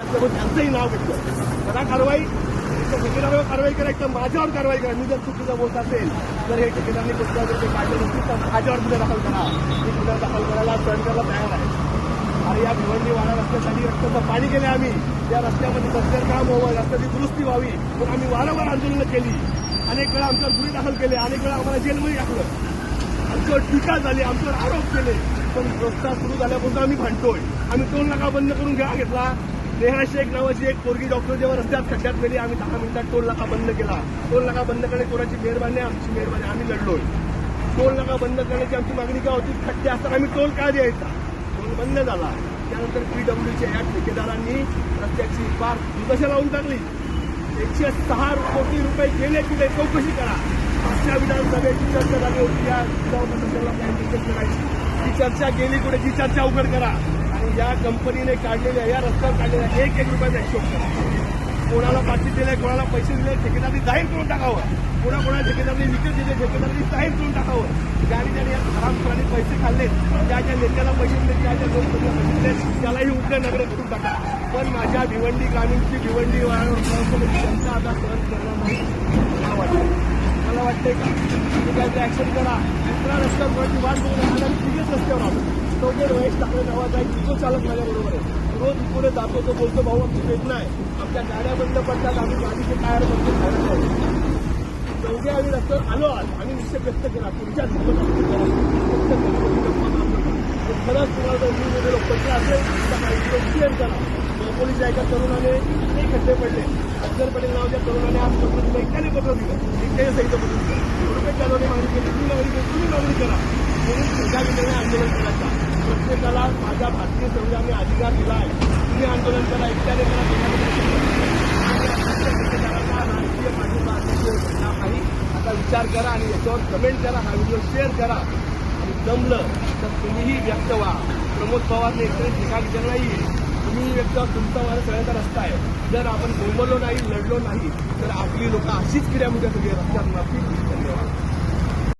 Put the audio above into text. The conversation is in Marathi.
त्यामुळे त्यांचंही नाव घेतलं. करा कारवाई तर ठेकेदारावर कारवाई करा तर माझ्यावर कारवाई करा. मी जर चुकीचा बोलत असेल तर हे ठेकेदारांनी कुठल्या जर ते काढले नसतील तर माझ्यावर गुन्हे दाखल करा. मी गुन्हा दाखल करायला सहन करायला तयार आहे. आणि या भिवंडी वाडा रस्त्यासाठी रस्त्याचं पाणी केलं आम्ही. या रस्त्यामध्ये रस्त्यावर काम व्हावं रस्त्याची दुरुस्ती व्हावी. पण आम्ही वारंवार आंदोलनं केली. अनेक वेळा आमच्यावर गुन्हे दाखल केले. अनेक वेळा आम्हाला जेलमध्ये टाकलं. आमच्यावर टीका झाली आमच्यावर आरोप केले. पण रस्ता सुरू झाल्यापासून आम्ही भांडतोय. आम्ही टोल नाका बंद करून घ्या घेतला. नेहा शेख नावाची एक पोरगी डॉक्टर जेव्हा रस्त्यात खड्ड्यात गेली आम्ही दहा मिनिटात टोल नाका बंद केला. टोल नाका बंद करणे कोणाची मेहरबानी? आमची मेहरबानी. आम्ही लढलोय. टोल नाका बंद करण्याची आमची मागणी काय होती? खड्डे असताना आम्ही टोल का द्यायचा? टोल बंद झाला. त्यानंतर पीडब्ल्यूच्या या ठेकेदारांनी रस्त्याची पार दुर्दशा लावून टाकली. एकशे सहा कोटी रुपये गेले कुठे चौकशी करा. मागच्या विधानसभेची चर्चा झाली होती या करायची? ती चर्चा गेली कुठे? ती चर्चा उघड करा. आणि या कंपनीने काढलेल्या या रस्त्यावर काढलेल्या एक एक रुपयाचा हिशोब करा. कोणाला पाठी दिले कोणाला पैसे दिले ठेकेदारांनी जाहीर करून टाकावं. कोणा कोणा ठेकेदारांनी विकत दिले ठेकेदारांनी जाहीर करून टाकावं. ज्याने ज्याने या हरामखोरांनी पैसे खाल्ले ज्या ज्या नेत्याला पैसे दिले ज्या ज्या लोकसभेला पैसे दिले त्यालाही उठल्या नगरे करून टाका. पण माझ्या भिवंडी ग्रामीणची भिवंडी वाहन जनता आता सहन करणार नाही. मला वाटतं मला वाटतंय का? ॲक्शन करा? दुसऱ्या रस्त्यावर कोणाची वाट बघू रस्त्यावर आलो. तो जे महेश ठाकरे नावाचा एक इको चालक माझ्याबरोबर आहे. रोज पुढे जातो तो बोलतो भाऊ आमची वेदना आहे आमच्या गाड्या बंद पडतात आम्ही गाडीचे टायर बंद खायला आहे चौघे आम्ही रस्त्यावर आलो आज आम्ही निश्चय व्यक्त केला. तुमच्या व्यक्त केली, खरंच तुम्हाला जर न्यूज वगैरे पत्र असेल तर माहिती शेअर करा पोलीस एका तरुणाने ते खड्डे पडले. अफजल पटेल नावाच्या तरुणाने आज पत्र दिलं एकट्याने पत्र दिलं. एकट्याने सहित पत्र दिलं. रुपये चालवणे मागणी केली. तुम्ही मागणी केली तुम्ही मागणी करा. म्हणून तुमच्या आंदोलन करायचा प्रत्येकाला माझ्या भारतीय संविधानाने अधिकार दिला आहे. तुम्ही आंदोलन करा एकट्याने करा ठिकाणी राजकीय पाठिंबा असल्याशिवाय नाही. आता विचार करा आणि याच्यावर कमेंट करा हा व्हिडिओ शेअर करा. आणि जमलं तर तुम्हीही व्यक्त व्हा. प्रमोद पवारने एकतरी ठिकाण केलं नाही. तुम्ही व्यक्त तुमचा मला सगळ्यांचा रस्ता आहे. जर आपण बोंबलो नाही लढलो नाही तर आपली लोक अशीच क्रिया म्हणजे सगळी रस्त्यात मारतील. धन्यवाद.